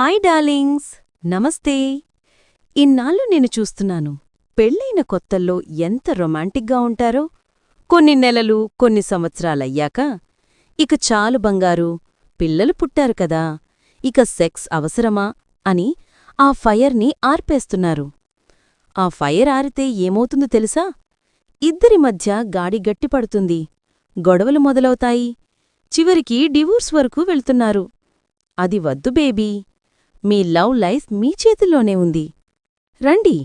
Hi darlings. నమస్తే. ఇన్నాళ్ళు నేను చూస్తున్నాను పెళ్ళైన కొత్తల్లో ఎంత రొమాంటిక్గా ఉంటారో. కొన్ని నెలలు కొన్ని సంవత్సరాలయ్యాక ఇక చాలు బంగారు పిల్లలు పుట్టారు కదా ఇక సెక్స్ అవసరమా అని ఆ ఫైర్ని ఆర్పేస్తున్నారు. ఆ ఫైర్ ఆరితే ఏమవుతుందో తెలుసా? ఇద్దరి మధ్య గాడి గట్టిపడుతుంది గొడవలు మొదలవుతాయి చివరికి డివోర్స్ వరకు వెళ్తున్నారు. అది వద్దు బేబీ. మీ లవ్ లైఫ్ మీ చేతిలోనే ఉంది. రండి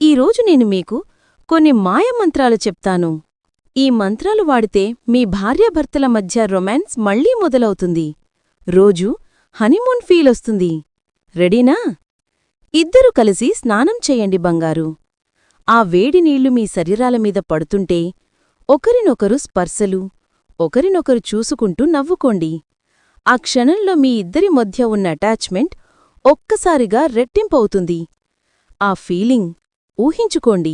ఈరోజు నేను మీకు కొన్ని మాయమంత్రాలు చెప్తాను. ఈ మంత్రాలు వాడితే మీ భార్యాభర్తల మధ్య రొమాన్స్ మళ్ళీ మొదలవుతుంది. రోజు హనీమూన్ ఫీలొస్తుంది రెడీనా? ఇద్దరు కలిసి స్నానం చేయండి బంగారు. ఆ వేడి నీళ్ళు మీ శరీరాల మీద పడుతుంటే ఒకరినొకరు స్పర్శలు ఒకరినొకరు చూసుకుంటూ నవ్వుకోండి. ఆ క్షణంలో మీ ఇద్దరి మధ్య ఉన్న అటాచ్మెంట్ ఒక్కసారిగా రెట్టింపవుతుంది. ఆ ఫీలింగ్ ఊహించుకోండి.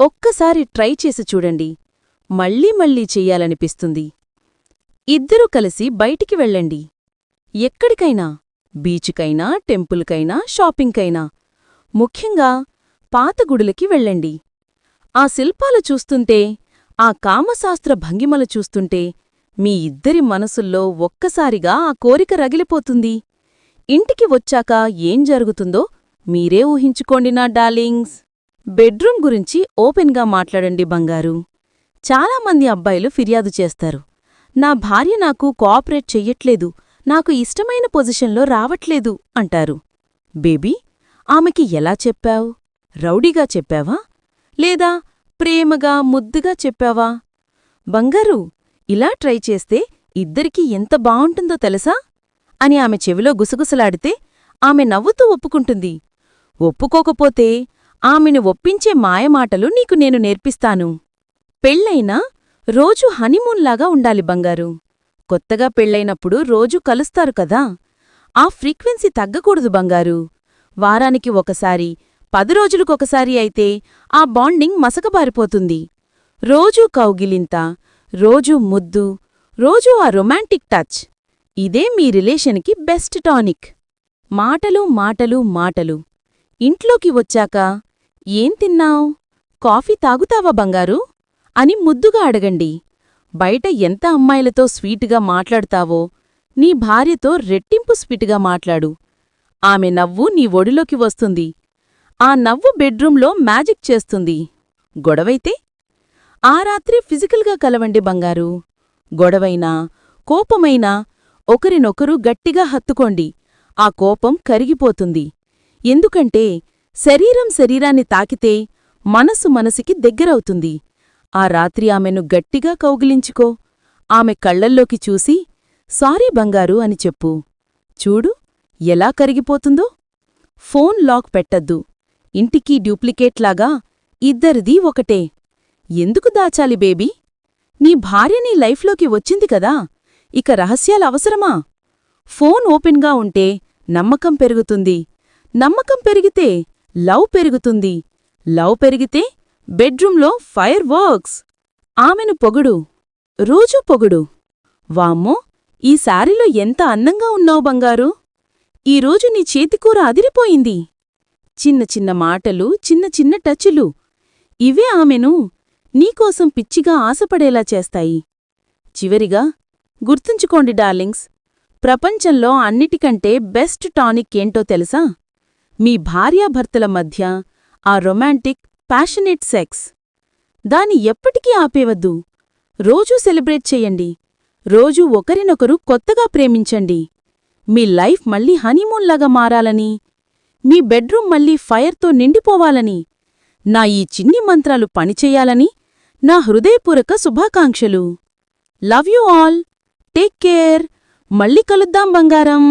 ఒక్కసారి ట్రై చేసి చూడండి. మళ్ళీ మళ్ళీ చెయ్యాలనిపిస్తుంది ఇద్దరూ కలిసి బయటికి వెళ్ళండి. ఎక్కడికైనా? బీచ్కైనా? టెంపుల్కైనా? షాపింగ్కైనా? ముఖ్యంగా పాత గుడులకి వెళ్ళండి. ఆ శిల్పాలు చూస్తుంటే ఆ కామశాస్త్ర భంగిమలు చూస్తుంటే మీ ఇద్దరి మనసుల్లో ఒక్కసారిగా ఆ కోరిక రగిలిపోతుంది. ఇంటికి వచ్చాక ఏం జరుగుతుందో మీరే ఊహించుకోండి నా డార్లింగ్స్. బెడ్రూమ్ గురించి ఓపెన్గా మాట్లాడండి బంగారు. చాలామంది అబ్బాయిలు ఫిర్యాదు చేస్తారు. నా భార్య నాకు కోఆపరేట్ చెయ్యట్లేదు. నాకు ఇష్టమైన పొజిషన్లో రావట్లేదు అంటారు. బేబీ ఆమెకి ఎలా చెప్పావు? రౌడీగా చెప్పావా? లేదా ప్రేమగా ముద్దుగా చెప్పావా? బంగారు ఇలా ట్రై చేస్తే ఇద్దరికీ ఎంత బావుంటుందో తెలుసా? అని ఆమె చెవిలో గుసగుసలాడితే ఆమె నవ్వుతూ ఒప్పుకుంటుంది. ఒప్పుకోకపోతే ఆమెను ఒప్పించే మాయమాటలు నీకు నేను నేర్పిస్తాను. పెళ్ళైనా రోజూ హనీమూన్లాగా ఉండాలి బంగారు. కొత్తగా పెళ్ళైనప్పుడు రోజూ కలుస్తారు కదా. ఆ ఫ్రీక్వెన్సీ తగ్గకూడదు బంగారు. వారానికి ఒకసారి పది రోజులకొకసారి అయితే ఆ బాండింగ్ మసకబారిపోతుంది. రోజూ కౌగిలింత రోజూ ముద్దు రోజూ ఆ రొమాంటిక్ టచ్. ఇదే మీ రిలేషన్కి బెస్ట్ టానిక్. మాటలు మాటలు మాటలు. ఇంట్లోకి వచ్చాక ఏం తిన్నావ్? కాఫీ తాగుతావా బంగారు? అని ముద్దుగా అడగండి. బయట ఎంత అమ్మాయిలతో స్వీటుగా మాట్లాడతావో నీ భార్యతో రెట్టింపు స్వీటుగా మాట్లాడు. ఆమె నవ్వు నీ ఒడిలోకి వస్తుంది. ఆ నవ్వు బెడ్రూంలో మ్యాజిక్ చేస్తుంది. గొడవైతే? ఆ రాత్రి ఫిజికల్గా కలవండి బంగారు. గొడవైనా కోపమైనా ఒకరినొకరు గట్టిగా హత్తుకోండి. ఆ కోపం కరిగిపోతుంది. ఎందుకంటే శరీరం శరీరాన్ని తాకితే మనసు మనసుకి దగ్గరవుతుంది. ఆ రాత్రి ఆమెను గట్టిగా కౌగిలించుకో. ఆమె కళ్ళల్లోకి చూసి సారీ బంగారు అని చెప్పు. చూడు ఎలా కరిగిపోతుందో. ఫోన్ లాక్ పెట్టద్దు. ఇంటికి డ్యూప్లికేట్లాగా ఇద్దరిదీ ఒకటే. ఎందుకు దాచాలి బేబీ? నీ భార్య నీ లైఫ్లోకి వచ్చింది కదా. ఇక రహస్యాలు అవసరమా? ఫోన్ ఓపెన్గా ఉంటే నమ్మకం పెరుగుతుంది. నమ్మకం పెరిగితే లవ్ పెరుగుతుంది. లవ్ పెరిగితే బెడ్రూంలో ఫైర్ వర్క్స్. ఆమెను పొగుడు. రోజూ పొగుడు. వామ్మో ఈ శారీలో ఎంత అందంగా ఉన్నావు బంగారు? ఈరోజు నీ చేతికూర అదిరిపోయింది. చిన్న చిన్న మాటలు చిన్న చిన్న టచ్లు. ఇవే ఆమెను నీకోసం పిచ్చిగా ఆశపడేలా చేస్తాయి. చివరిగా గుర్తుంచుకోండి డార్లింగ్స్ ప్రపంచంలో అన్నిటికంటే బెస్ట్ టానిక్ ఏంటో తెలుసా? మీ భార్యాభర్తల మధ్య ఆ రొమాంటిక్ ప్యాషనేట్ సెక్స్. దాని ఎప్పటికీ ఆపేవద్దు. రోజూ సెలబ్రేట్ చెయ్యండి రోజూ ఒకరినొకరు కొత్తగా ప్రేమించండి. మీ లైఫ్ మళ్ళీ హనీమూన్లాగా మారాలని. మీ బెడ్రూమ్ మళ్ళీ ఫైర్తో నిండిపోవాలని. నా ఈ చిన్ని మంత్రాలు పనిచేయాలని నా హృదయపూర్వక శుభాకాంక్షలు. Love you all. Take care మళ్ళీ కలుద్దాం బంగారం.